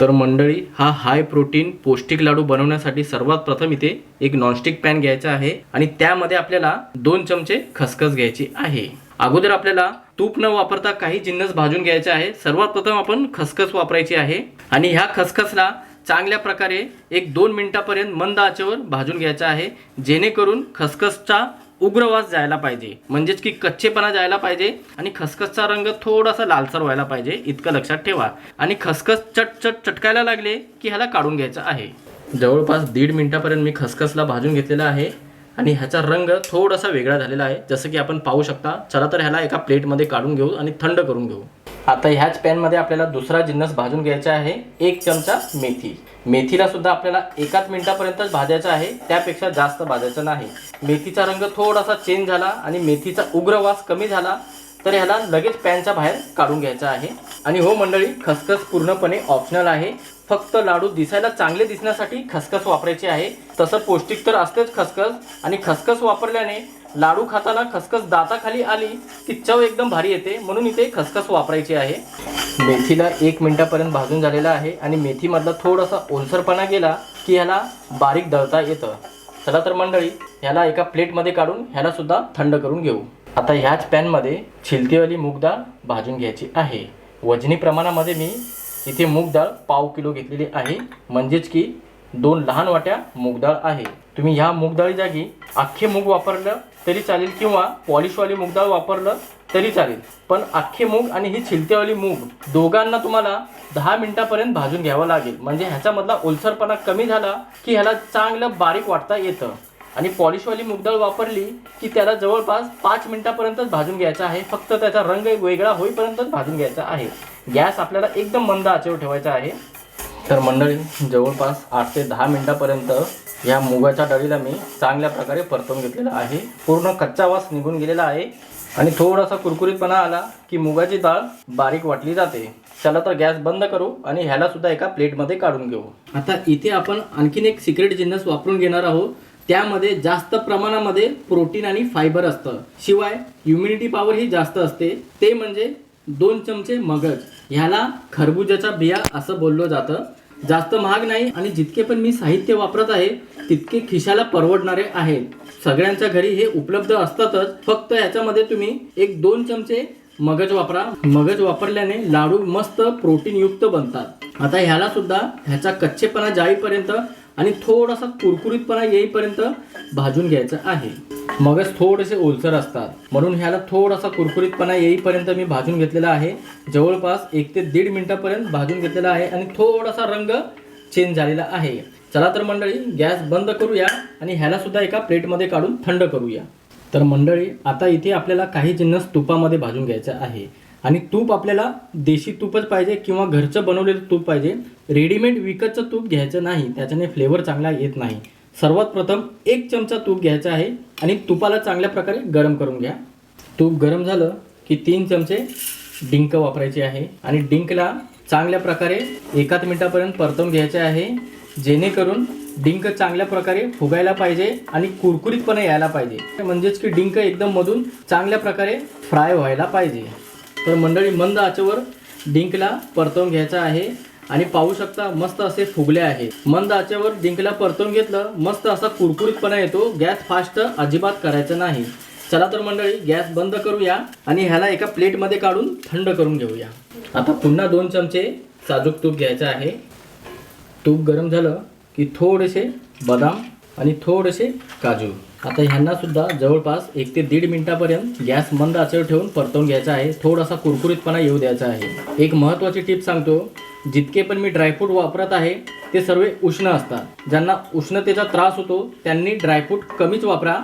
तर मंडळी हा हाय प्रोटीन पौष्टिक लाडू बनवण्यासाठी सर्वात प्रथम इथे एक नॉनस्टिक पॅन घ्यायचा आहे आणि त्यामध्ये आपल्याला दोन चमचे खसखस घ्यायची आहे. अगोदर आपल्याला तूप न वापरता काही जिन्नस भाजून घ्यायचे आहे. सर्वात प्रथम आपण खसखस वापरायची आहे आणि ह्या खसखसला चांगल्या प्रकारे एक दोन मिनिटापर्यंत मंद आचेवर भाजून घ्यायचा आहे. जेणेकरून खसखसचा उग्रवास जायला पाहिजे. म्हणजेच की कच्चेपणा जायला पाहिजे आणि खसखसचा रंग थोडासा लालसर व्हायला पाहिजे इतकं लक्षात ठेवा. आणि खसखस चटचट चटकायला लागले की ह्याला काढून घ्यायचं आहे. जवळपास दीड मिनिटापर्यंत मी खसखसला भाजून घेतलेला आहे. आणि ह्याचा रंग थोडासा वेगळा झालेला आहे जसं की आपण पाहू शकता चला तर ह्याला एका प्लेटमध्ये काढून घेऊ आणि थंड करून घेऊ. आता ह्याच पॅनमध्ये आपल्याला दुसरा जिन्नस भाजून घ्यायचा आहे एक चमचा मेथी. मेथीला सुद्धा आपल्याला एकाच मिनिटापर्यंतच भाजायचं आहे त्यापेक्षा जास्त भाजायचं नाही. मेथीचा रंग थोडासा चेंज झाला आणि मेथीचा उग्रवास कमी झाला तर ह्याला लगेच पॅनच्या बाहेर काढून घ्यायचा आहे. आणि हो मंडळी खसखस पूर्णपणे ऑप्शनल आहे. फक्त लाडू दिसायला चांगले दिसण्यासाठी खसखस वापरायची आहे. तसं पौष्टिक तर असतेच खसखस. आणि खसखस वापरल्याने लाडू खाताना खसखस दाताखाली आली की चव एकदम भारी येते. म्हणून इथे खसखस वापरायची आहे. मेथीला एक मिनिटापर्यंत भाजून झालेला आहे आणि मेथीमधला थोडासा ओलसरपणा गेला की ह्याला बारीक दळता येतं. चला तर मंडळी ह्याला एका प्लेटमध्ये काढून ह्याला सुद्धा थंड करून घेऊ. आता ह्याच पॅनमध्ये छिलतीवाली मूग डाळ भाजून घ्यायची आहे. वजनी प्रमाणामध्ये मी इथे मूग डाळ पाव किलो घेतलेली आहे. म्हणजेच की दोन लहान वाट्या मूग डाळ आहे. तुम्ही ह्या मूग डाळी जागी अख्खे मूग वापरलं तरी चालेल किंवा पॉलिशवाली मूग डाळ वापरलं तरी चालेल. पण अख्खे मूग आणि ही छिलतेवाली मूग दोघांना तुम्हाला दहा मिनिटापर्यंत भाजून घ्यावं लागेल. म्हणजे ह्याच्यामधला ओलसरपणा कमी झाला की ह्याला चांगलं बारीक वाटता येतं. आणि पॉलिशवाली मुगडाळ वापरली की त्याला जवळपास पाच मिनिटापर्यंतच भाजून घ्यायचा आहे. फक्त त्याचा रंग एक वेगळा होईपर्यंतच भाजून घ्यायचा आहे. गॅस आपल्याला एकदम मंद आचेवर ठेवायचा आहे. तर मंडळी जवळपास आठ ते दहा मिनिटापर्यंत या मुगाच्या डाळीला मी चांगल्या प्रकारे परतवून घेतलेला आहे. पूर्ण कच्चा वास निघून गेलेला आहे. आणि थोडासा कुरकुरीतपणा आला की मुगाची डाळ बारीक वाटली जाते. चला तर गॅस बंद करू आणि ह्याला सुद्धा एका प्लेटमध्ये काढून घेऊ. आता इथे आपण आणखीन एक सिक्रेट जिन्नस वापरून घेणार आहोत. त्यामध्ये जास्त प्रमाणामध्ये प्रोटीन आणि फायबर असतं. शिवाय इम्युनिटी पॉवर ही जास्त असते. ते म्हणजे दोन चमचे मगज. ह्याला खरबुजाचा बिया असं बोललं जातं. जास्त महाग नाही आणि जितके पण मी साहित्य वापरत आहे तितके खिशाला परवडणारे आहे. सगळ्यांच्या घरी हे उपलब्ध असतातच. फक्त ह्याच्यामध्ये तुम्ही एक दोन चमचे मगज वापरा. मगज वापरल्याने लाडू मस्त प्रोटीन युक्त बनतात. आता ह्याला सुद्धा ह्याचा कच्चेपणा जाईपर्यंत आणि थोडासा कुरकुरीतपणा येईपर्यंत भाजून घ्यायचं आहे. मगच थोडेसे ओलसर असतात. म्हणून ह्याला थोडासा कुरकुरीतपणा येईपर्यंत मी भाजून घेतलेला आहे. जवळपास एक ते दीड मिनटापर्यंत भाजून घेतलेला आहे आणि थोडासा रंग चेंज झालेला आहे. चला तर मंडळी गॅस बंद करूया आणि ह्याला सुद्धा एका प्लेटमध्ये काढून थंड करूया. तर मंडळी आता इथे आपल्याला काही जिन्नस तुपामध्ये भाजून घ्यायचं आहे. आणि तूप आपल्याला देशी तूपच पाहिजे किंवा घरचं बनवलेलं तूप पाहिजे. रेडीमेड विकतचं तूप घ्यायचं नाही त्याच्याने फ्लेवर चांगला येत नाही. सर्वात प्रथम एक चमचा तूप घ्यायचा आहे आणि तुपाला चांगल्या प्रकारे गरम करून घ्या. तूप गरम झालं की तीन चमचे डिंक वापरायचे आहे आणि डिंकला चांगल्या प्रकारे एकाच मिनिटापर्यंत परतवून घ्यायचे आहे. जेणेकरून डिंक चांगल्या प्रकारे फुगायला पाहिजे आणि कुरकुरीतपणे यायला पाहिजे. म्हणजेच की डिंक एकदम मधून चांगल्या प्रकारे फ्राय व्हायला पाहिजे. तर मंडळी मंद आचेवर डिंकला परतवून घ्यायचा आहे आणि पाहू शकता मस्त असे फुगले आहे. मंद आचेवर डिंकला परतवून घेतलं मस्त असा कुरकुरीतपणा येतो गॅस फास्ट अजिबात करायचं नाही. चला तर मंडळी गॅस बंद करूया आणि ह्याला एका प्लेटमध्ये काढून थंड करून घेऊया. आता पुन्हा दोन चमचे साजूक तूप घ्यायचं आहे. तूप गरम झालं की थोडेसे बदाम आणि थोडेसे काजू. आता ह्यांना सुद्धा जवळपास एक ते दीड मिनटापर्यंत गॅस मंद आचेवर ठेवून परतवून घ्यायचा आहे. थोडासा कुरकुरीतपणा येऊ द्यायचा आहे. एक महत्त्वाची टिप सांगतो. जितके पण मी ड्रायफ्रूट वापरत आहे ते सर्व उष्ण असतात. ज्यांना उष्णतेचा त्रास होतो त्यांनी ड्रायफ्रूट कमीच वापरा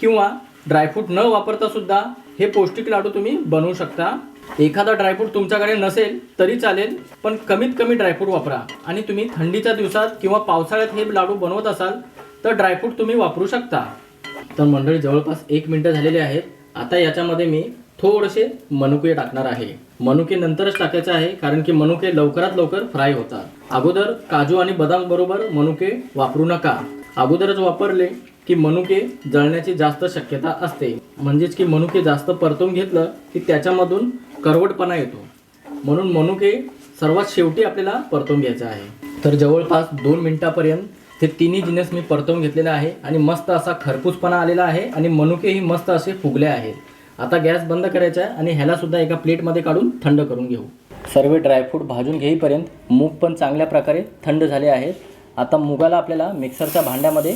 किंवा ड्रायफ्रूट न वापरता सुद्धा हे पौष्टिक लाडू तुम्ही बनवू शकता. एखादा ड्रायफ्रूट तुमच्याकडे नसेल तरी चालेल पण कमीत कमी ड्रायफ्रूट वापरा. आणि तुम्ही थंडीच्या दिवसात किंवा पावसाळ्यात हे लाडू बनवत असाल तर ड्रायफ्रूट तुम्ही वापरू शकता. तर मंडळी जवळपास एक मिनटं झालेले आहेत. आता याच्यामध्ये मी थोडेसे मनुके टाकणार आहे. मनुके नंतरच टाकायचे आहे कारण की मनुके लवकरात लवकर फ्राय होतात. अगोदर काजू आणि बदाम बरोबर मनुके वापरू नका. अगोदरच वापरले की मनुके जळण्याची जास्त शक्यता असते. म्हणजेच की मनुके जास्त परतून घेतलं की त्याच्यामधून करवटपणा येतो. म्हणून मनुके सर्वात शेवटी आपल्याला परतून घ्यायचं आहे. तर जवळपास दोन मिनटापर्यंत हे तिन्ही जिनस मी परतवून घेतलेला आहे आणि मस्त असा खरपूसपणा आलेला आहे आणि मनुकेही मस्त असे फुगले आहेत. आता गॅस बंद करायचा आहे आणि ह्याला सुद्धा एका प्लेटमध्ये काढून थंड करून घेऊ. सर्व ड्रायफ्रूट भाजून घेईपर्यंत मूग पण चांगल्या प्रकारे थंड झाले आहेत. आता मुगाला आपल्याला मिक्सरच्या भांड्यामध्ये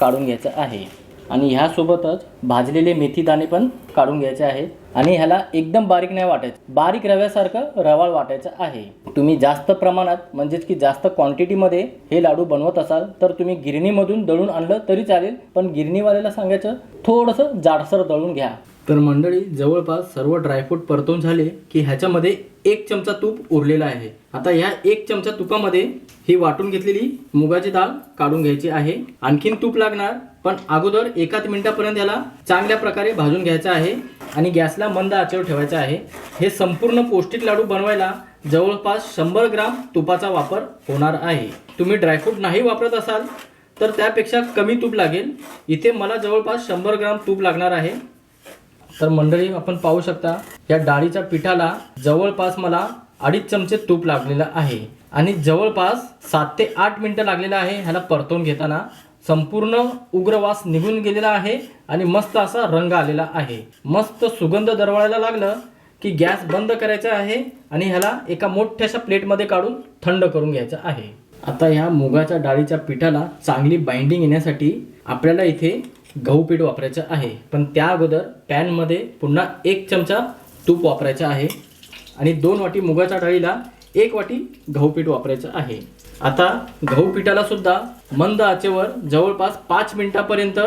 काढून घ्यायचं आहे. आणि ह्यासोबतच भाजलेले मेथी दाणे पण काढून घ्यायचे आहे आणि ह्याला एकदम बारीक नाही वाटायचं. बारीक रव्यासारखं रवाळ वाटायचं आहे. तुम्ही जास्त प्रमाणात म्हणजेच की जास्त क्वांटिटीमध्ये हे लाडू बनवत असाल तर तुम्ही गिरणीमधून दळून आणलं तरी चालेल पण गिरणीवाल्याला सांगायचं थोडंसं जाडसर दळून घ्या. तर मंडळी जवळपास सर्व ड्रायफ्रूट परतून झाले की ह्याच्यामध्ये एक चमचा तूप उरलेला आहे. आता ह्या एक चमचा तुपामध्ये ही वाटून घेतलेली मुगाची डाळ काढून घ्यायची आहे. आणखीन तूप लागणार पण अगोदर एकाच मिनिटापर्यंत याला चांगल्या प्रकारे भाजून घ्यायचं आहे आणि गॅसला मंद आचेवर ठेवायचं आहे. हे संपूर्ण पौष्टिक लाडू बनवायला जवळपास शंभर ग्राम तुपाचा वापर होणार आहे. तुम्ही ड्रायफ्रूट नाही वापरत असाल तर त्यापेक्षा कमी तूप लागेल. इथे मला जवळपास शंभर ग्राम तूप लागणार आहे. तर मंडळी आपण पाहू शकता या डाळीच्या पिठाला जवळपास मला अडीच चमचे तूप लागलेलं आहे. आणि जवळपास सात ते आठ मिनटं लागलेलं आहे ह्याला परतवून घेताना. संपूर्ण उग्रवास निघून गेलेला आहे आणि मस्त असा रंग आलेला आहे. मस्त सुगंध दरवळायला लागलं की गॅस बंद करायचा आहे आणि ह्याला एका मोठ्याशा प्लेटमध्ये काढून थंड करून घ्यायचं आहे. आता ह्या मुगाच्या डाळीच्या पिठाला चांगली बाइंडिंग येण्यासाठी आपल्याला इथे गहू पीठ वापरायचं आहे. पण त्या अगोदर पॅनमध्ये पुन्हा एक चमचा तूप वापरायचं आहे. आणि दोन वाटी मुगाच्या डाळीला एक वाटी गहू पीठ वापरायचं आहे. आता गहू पिठाला सुद्धा मंद आचेवर जवळपास पाच मिनिटापर्यंत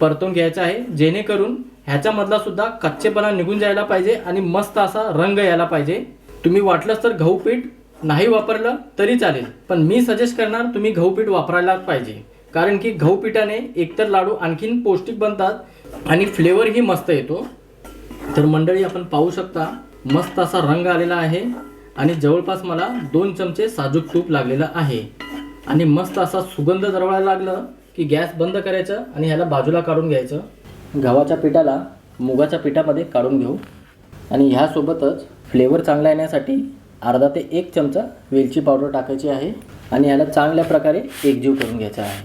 परतून घ्यायचं आहे. जेणेकरून ह्याच्यामधला सुद्धा कच्चेपणा निघून जायला पाहिजे आणि मस्त असा रंग यायला पाहिजे. तुम्ही वाटलंच तर गहू पीठ नाही वापरलं तरी चालेल. पण मी सजेस्ट करणार तुम्ही गहू पीठ वापरायलाच पाहिजे. कारण की गहू पिठाने एकतर लाडू आणखीन पौष्टिक बनतात आणि फ्लेवरही मस्त येतो. तर मंडळी आपण पाहू शकता मस्त असा रंग आलेला आहे आणि जवळपास मला दोन चमचे साजूक तूप लागलेलं आहे. आणि मस्त असा सुगंध दरवळायला लागलं की गॅस बंद करायचं आणि ह्याला बाजूला काढून घ्यायचं. गव्हाच्या पिठाला मुगाच्या पिठामध्ये काढून घेऊ. आणि ह्यासोबतच फ्लेवर चांगला येण्यासाठी अर्धा ते एक चमचा वेलची पावडर टाकायची आहे आणि ह्याला चांगल्या प्रकारे एकजीव करून घ्यायचा आहे.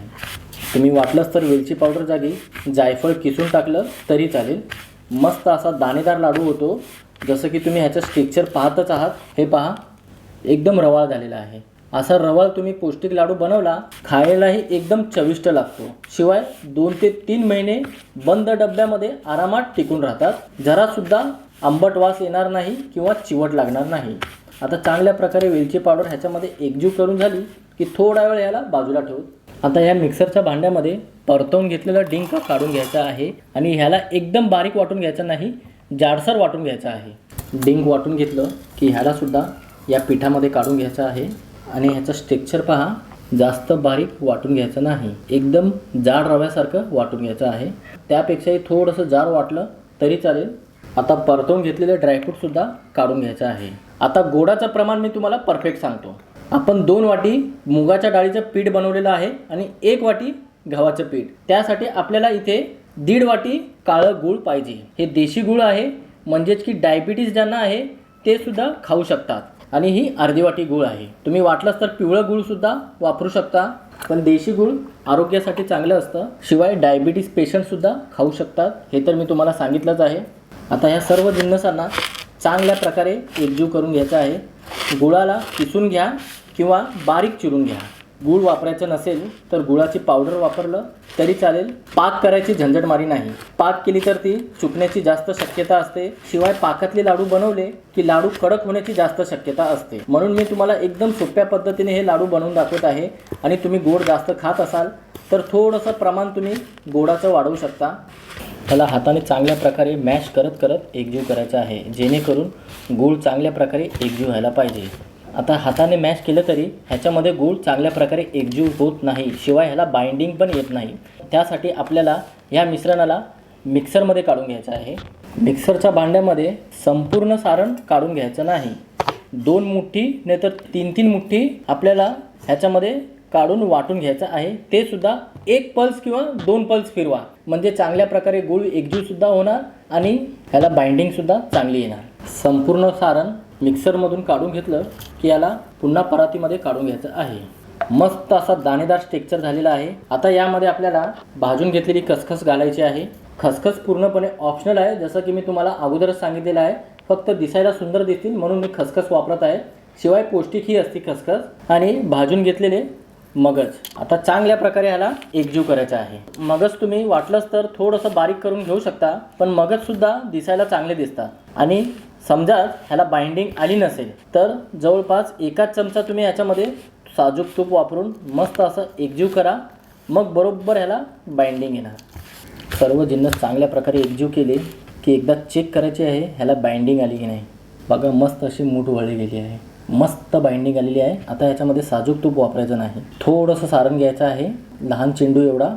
तुम्ही वाटलंच तर वेलची पावडर जागी जायफळ किसून टाकलं तरी चालेल. मस्त असा दाणेदार लाडू होतो. जसं की तुम्ही ह्याचं स्ट्रिक्चर पाहतच आहात हे पहा एकदम रवाळ झालेला आहे. असा रवाळ तुम्ही पौष्टिक लाडू बनवला खायलाही एकदम चविष्ट लागतो. शिवाय दोन ते तीन महिने बंद डब्यामध्ये आरामात टिकून राहतात. जरासुद्धा आंबट वास येणार नाही किंवा चिवट लागणार नाही. आता चांगल्या प्रकारे वेलची पावडर ह्याच्यामध्ये एकजीव करून झाली की थोडा वेळ याला बाजूला ठेवू. आता या मिक्सरच्या भांड्यामध्ये परतवून घेतलेला डिंक काढून घ्यायचा आहे आणि ह्याला एकदम बारीक वाटून घ्यायचं नाही जाडसर वाटून घ्यायचं आहे. डिंक वाटून घेतलं की ह्यालासुद्धा या पिठामध्ये काढून घ्यायचं आहे आणि ह्याचं स्ट्रेक्चर पहा जास्त बारीक वाटून घ्यायचं नाही एकदम जाड रव्यासारखं वाटून घ्यायचं आहे. त्यापेक्षाही थोडंसं जाड वाटलं तरी चालेल आता परतवून घेतलेले ड्रायफ्रूटसुद्धा काढून घ्यायचं आहे. आता गोडाचं प्रमाण मी तुम्हाला परफेक्ट सांगतो. आपण दोन वाटी मुगाच्या डाळीचं पीठ बनवलेलं आहे आणि एक वाटी गव्हाचं पीठ. त्यासाठी आपल्याला इथे दीड वाटी काळं गूळ पाहिजे. हे देशी गूळ आहे म्हणजेच की डायबिटीज ज्यांना आहे ते सुद्धा खाऊ शकतात. आणि ही अर्धी वाटी गूळ आहे. तुम्ही वाटलंच तर पिवळं गूळसुद्धा वापरू शकता पण देशी गूळ आरोग्यासाठी चांगलं असतं. शिवाय डायबिटीज पेशंटसुद्धा खाऊ शकतात. हे तर मी तुम्हाला सांगितलंच आहे. आता ह्या सर्व जिन्नसांना चांगल्या प्रकारे एकजीव करून घ्यायचं आहे. गुळाला किसून घ्या किंवा बारीक चिरून घ्या. गूळ वापरायचं नसेल तर गुळाची पावडर वापरलं तरी चालेल. पाक करायची झंझटमारी नाही. पाक केली तर ती चुकण्याची जास्त शक्यता असते. शिवाय पाकातले लाडू बनवले की लाडू कडक होण्याची जास्त शक्यता असते. म्हणून मी तुम्हाला एकदम सोप्या पद्धतीने हे लाडू बनवून दाखवत आहे आणि तुम्ही गोड जास्त खात असाल तर थोडंसं प्रमाण तुम्ही गोडाचं वाढवू शकता. त्याला हाताने चांगल्या प्रकारे मॅश करत करत एकजीव करायचा आहे. जेणेकरून गूळ चांगल्या प्रकारे एकजीव व्हायला पाहिजे. आता हाताने मॅश केलं तरी ह्याच्यामध्ये गूळ चांगल्या प्रकारे एकजीव होत नाही. शिवाय ह्याला बाइंडिंग पण येत नाही. त्यासाठी आपल्याला ह्या मिश्रणाला मिक्सरमध्ये काढून घ्यायचं आहे. मिक्सरच्या भांड्यामध्ये संपूर्ण सारण काढून घ्यायचं नाही. दोन मुठ्ठी नाहीतर तीन तीन मुठ्ठी आपल्याला ह्याच्यामध्ये काढून वाटून घ्यायचं आहे. ते सुद्धा एक पल्स किंवा दोन पल्स फिरवा. म्हणजे चांगल्या प्रकारे गुळ एकजीव सुद्धा होणार आणि ह्याला बाइंडिंग सुद्धा चांगली येणार. संपूर्ण सारण मिक्सरमधून काढून घेतलं की याला पुन्हा परातीमध्ये काढून घ्यायचं आहे. मस्त असा दाणेदार स्टेक्चर झालेला आहे. आता यामध्ये आपल्याला भाजून घेतलेली खसखस घालायची आहे. खसखस पूर्णपणे ऑप्शनल आहे. जसं की मी तुम्हाला अगोदरच सांगितलेलं आहे. फक्त दिसायला सुंदर दिसतील म्हणून मी खसखस वापरत आहे. शिवाय पौष्टिकही असते खसखस. आणि भाजून घेतलेले मगज आता चांगल्या प्रकारे ह्याला एकजीव करायचा आहे. मगज तुम्ही वाटलंच तर थोडंसं बारीक करून घेऊ शकता पण मगजसुद्धा दिसायला चांगले दिसतात. आणि समजा ह्याला बाइंडिंग आली नसेल तर जवळपास एकाच चमचा तुम्ही याच्यामध्ये साजूक तूप वापरून मस्त असं एकजीव करा. मग बरोबर ह्याला बाइंडिंग येणार. सर्व जिन्नस चांगल्या प्रकारे एकजीव केले की एकदा चेक करायचे आहे ह्याला बाइंडिंग आली की नाही. बघा मस्त अशी मूठ वळली गेली आहे. मस्त बाइंडिंग आलेली आहे. आता याच्यामध्ये साजूक तूप वापरायचं नाही. थोडंसं सारण घ्यायचं आहे. लहान चेंडू एवढा.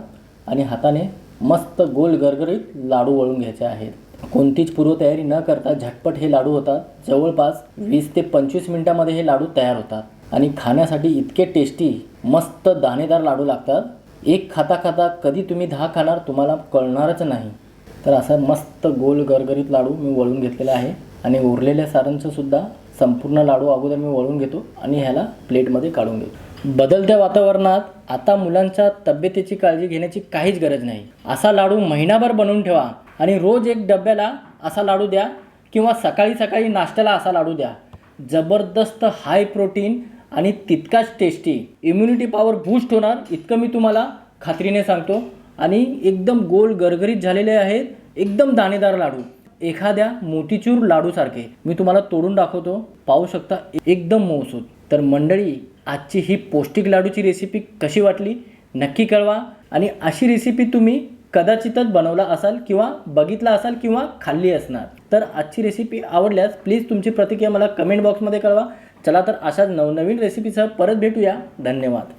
आणि हाताने मस्त गोल गरगरीत लाडू वळून घ्यायचे आहेत. कोणतीच पूर्वतयारी न करता झटपट हे लाडू होतात. जवळपास वीस ते पंचवीस मिनिटामध्ये हे लाडू तयार होतात. आणि खाण्यासाठी इतके टेस्टी मस्त दाणेदार लाडू लागतात. एक खाता खाता कधी तुम्ही दहा खाणार तुम्हाला कळणारच नाही. तर असं मस्त गोल गरगरीत लाडू मी वळून घेतलेला आहे. आणि उरलेल्या सारांचंसुद्धा संपूर्ण लाडू अगोदर मी वळून घेतो आणि ह्याला प्लेटमध्ये काढून घेतो. बदलत्या वातावरणात आता मुलांच्या तब्येतीची काळजी घेण्याची काहीच गरज नाही. असा लाडू महिनाभर बनवून ठेवा आणि रोज एक डब्याला असा लाडू द्या किंवा सकाळी सकाळी नाश्त्याला असा लाडू द्या. जबरदस्त हाय प्रोटीन आणि तितकाच टेस्टी इम्युनिटी पॉवर बूस्ट होणार इतकं मी तुम्हाला खात्रीने सांगतो. आणि एकदम गोल गरगरीत झालेले आहेत एकदम दाणेदार लाडू. एखाद्या मोतीचूर लाडूसारखे मी तुम्हाला तोडून दाखवतो पाहू शकता एकदम मऊसूत तर मंडळी आजची ही पौष्टिक लाडूची रेसिपी कशी वाटली? नक्की कळवा आणि अशी रेसिपी तुम्ही कदाचितच बनवला असाल किंवा बघितला असाल किंवा खाल्ली असणार. तर आजची रेसिपी आवडल्यास प्लीज तुमची प्रतिक्रिया मला कमेंट बॉक्समध्ये कळवा. चला तर अशाच नवनवीन रेसिपीसह परत भेटूया. धन्यवाद.